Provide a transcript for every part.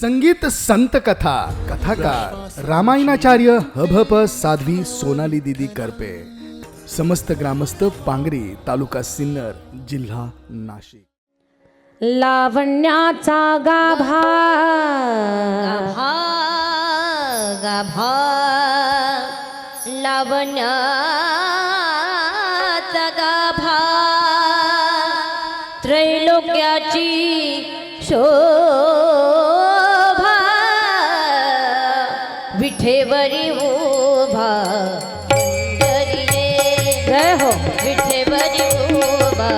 संगीत संत कथा कथाकार रामायणाचार्य हभप साध्वी सोनाली दिदी करपे. समस्त ग्रामस्थ पांगरी तालुका सिन्नर जिल्हा नाशिक. लावण्याचा गाभा. गाभा गाभा. लावण्याचा गाभा. त्रैलोक्याची शोभा विठेवरी उभा पंढरीये. जय हो विठेवरी उभा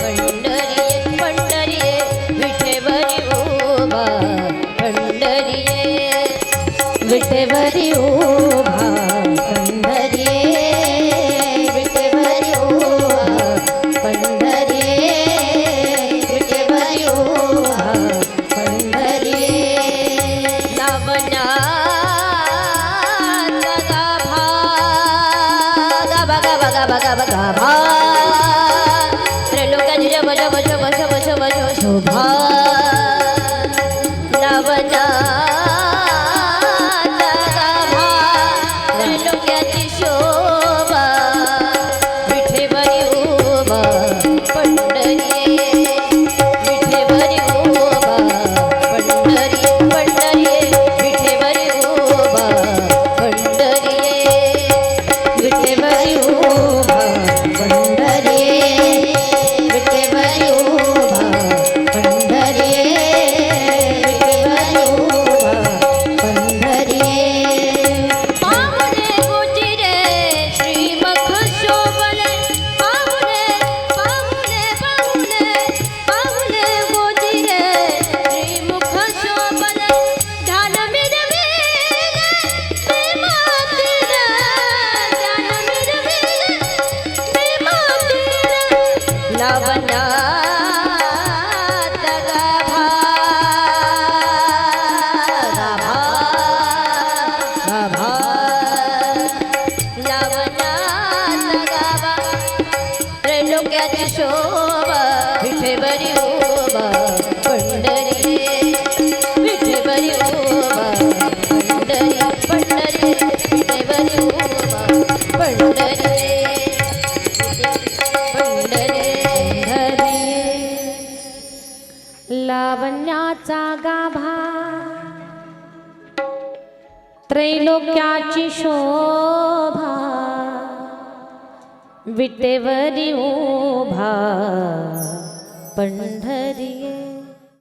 पंढरीये पंढरीये विठेवरी उभा पंढरीये विठेवरी उभा पंढरीये विठेवरी उभा पंढरीये विठेवरी उभा पंढरीये लावण्याचा బగ బగ బగ బా త్రిలోక జుజ బజ प्रेमातीर लावण्याचा गाभा गाभा गाभा लावण्याचा गाभा त्रैलोक्याची शोभा विठेवरी उभा लावण्याचा गाभा. त्रैलोक्याची शोभा. विटेवरी उभा. पंढरी